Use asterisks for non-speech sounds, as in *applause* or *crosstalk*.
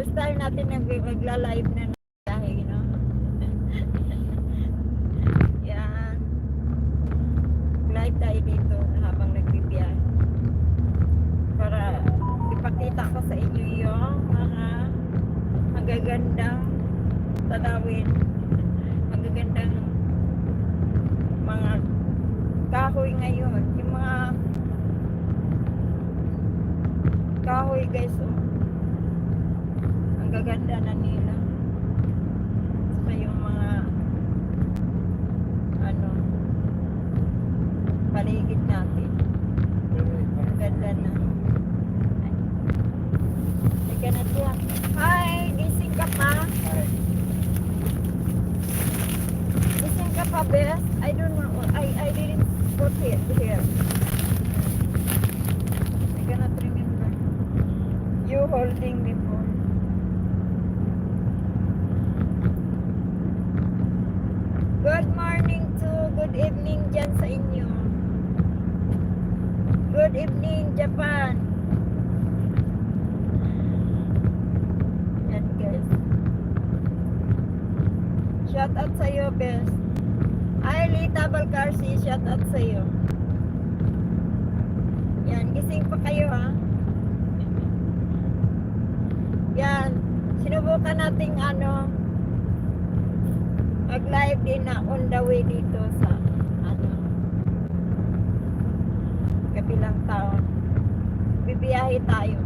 first time natin nag magla-live na ng biyahe, no? *laughs* Yan. Live tayo dito habang nagbibiyahe. Para ipakita ko sa inyo yung mga magagandang tanawin. Magagandang mga kahoy ngayon. Yung mga kahoy guys, oh. Gaganda na nila. Saka yung mga ano paligid natin. Ganda na. Ay. Na siya. Hi! Gising ka pa? Gising ka pa, best? I don't know. I, I didn't put it here. I cannot remember. You holding the good evening dyan sa inyo. Good evening, Japan. Yan guys. Shout out sa iyo, best. Ay, Lita Balcarsi, shout out sa iyo. Yan, gising pa kayo ha. Yan, sinubukan nating ano, mag-live din na on the way dito sa ano, taon. Bibiyahe tayo.